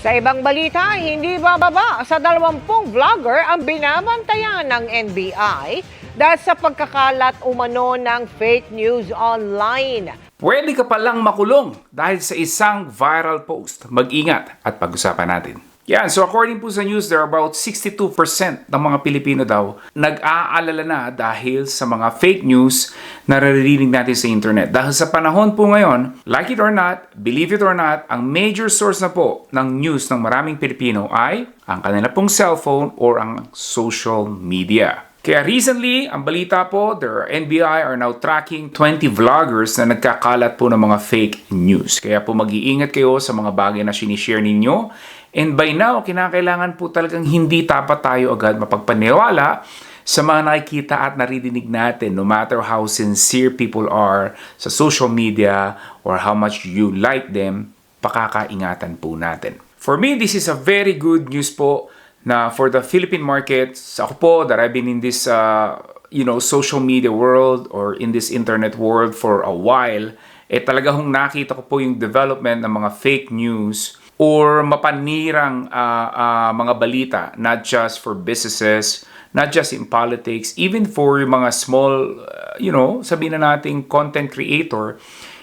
Sa ibang balita, hindi bababa sa 20 vlogger ang binabantayan ng NBI dahil sa pagkakalat umano ng fake news online. Pwede ka palang makulong dahil sa isang viral post. Mag-ingat at pag-usapan natin. Yan, so according po sa news, there are about 62% ng mga Pilipino daw nag-aalala na dahil sa mga fake news na naririnig natin sa internet. Dahil sa panahon po ngayon, like it or not, believe it or not, ang major source na po ng news ng maraming Pilipino ay ang kanila pong cellphone or ang social media. Kaya recently, ang balita po, their NBI are now tracking 20 vloggers na nagkakalat po ng mga fake news. Kaya po mag-iingat kayo sa mga bagay na sinishare ninyo. And by now, kinakailangan po talagang hindi tapat tayo agad mapagpaniwala sa mga nakikita at naririnig natin no matter how sincere people are sa social media or how much you like them, pakakaingatan po natin. For me, this is a very good news po na for the Philippine market, ako po that I've been in this uh, you know, social media world or in this internet world for a while, eh talaga hong nakita ko po yung development ng mga fake news or mapanirang uh, uh, mga balita, not just for businesses, not just in politics, even for yung mga small, uh, you know, sabihin na nating content creator,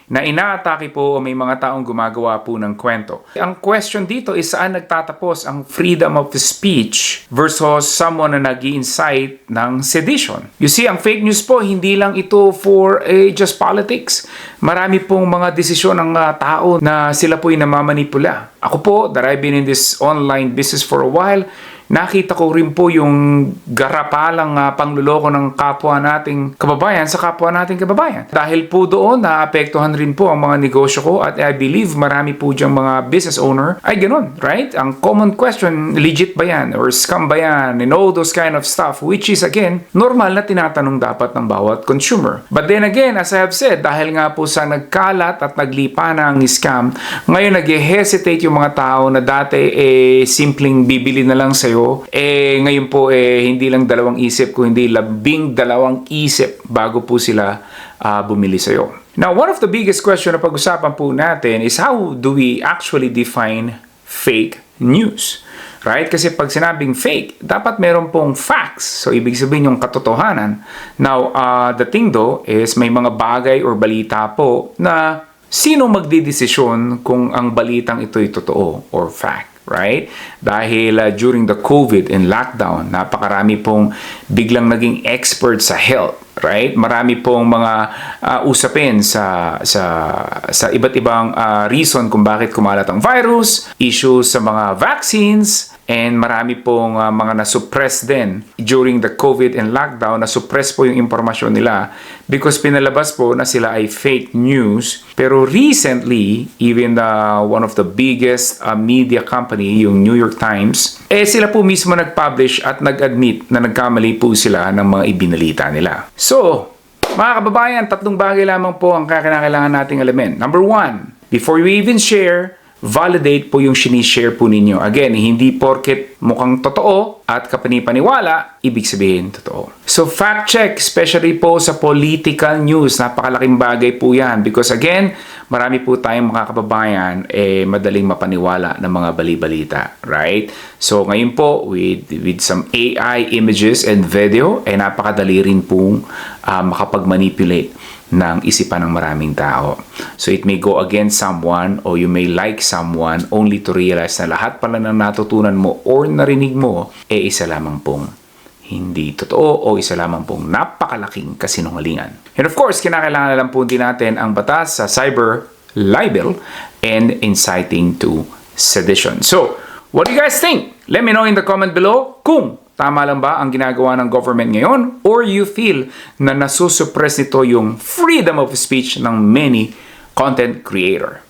na inaatake po o may mga taong gumagawa po ng kwento. Ang question dito is saan nagtatapos ang freedom of speech versus someone na nag incite ng sedition. You see, ang fake news po, hindi lang ito for eh, just politics. Marami pong mga desisyon ng uh, tao na sila po'y namamanipula. Ako po, that I've been in this online business for a while, nakita ko rin po yung garapalang uh, pangluloko ng kapwa nating kababayan sa kapwa nating kababayan. Dahil po doon, naapektuhan rin po ang mga negosyo ko at I believe marami po diyang mga business owner ay ganun, right? Ang common question, legit ba yan? Or scam ba yan? And all those kind of stuff, which is again, normal na tinatanong dapat ng bawat consumer. But then again, as I have said, dahil nga po sa nagkalat at naglipa na ang scam, ngayon nag-hesitate yung mga tao na dati eh simpleng bibili na lang sa'yo eh ngayon po eh hindi lang dalawang isip kundi labing dalawang isip bago po sila ah, bumili sa'yo. Now, one of the biggest question na pag-usapan po natin is how do we actually define fake news? Right? Kasi pag sinabing fake, dapat meron pong facts. So, ibig sabihin yung katotohanan. Now, uh, the thing though is may mga bagay or balita po na sino magdidesisyon kung ang balitang ito'y totoo or fact right? Dahil uh, during the COVID and lockdown, napakarami pong biglang naging expert sa health, right? Marami pong mga uh, usapin sa sa sa iba't ibang uh, reason kung bakit kumalat ang virus, issues sa mga vaccines, and marami pong uh, mga na-suppress din during the COVID and lockdown, na-suppress po yung impormasyon nila because pinalabas po na sila ay fake news. Pero recently, even the, one of the biggest uh, media company, yung New York Times, eh sila po mismo nag-publish at nag-admit na nagkamali po sila ng mga ibinalita nila. So, mga kababayan, tatlong bagay lamang po ang kakailangan nating alamin. Number one, before you even share, validate po yung sinishare po ninyo. Again, hindi porket mukhang totoo at kapanipaniwala, ibig sabihin totoo. So fact check, especially po sa political news, napakalaking bagay po yan. Because again, marami po tayong mga kababayan eh, madaling mapaniwala ng mga balibalita, right? So ngayon po, with, with some AI images and video, eh napakadali rin pong uh, makapag-manipulate ng isipan ng maraming tao. So it may go against someone or you may like someone only to realize na lahat pala ng natutunan mo or narinig mo eh isa lamang pong hindi totoo o isa lamang pong napakalaking kasinungalingan. And of course, kinakailangan na lang po din natin ang batas sa cyber libel and inciting to sedition. So, what do you guys think? Let me know in the comment below kung Tama lang ba ang ginagawa ng government ngayon? Or you feel na nasusuppress nito yung freedom of speech ng many content creator?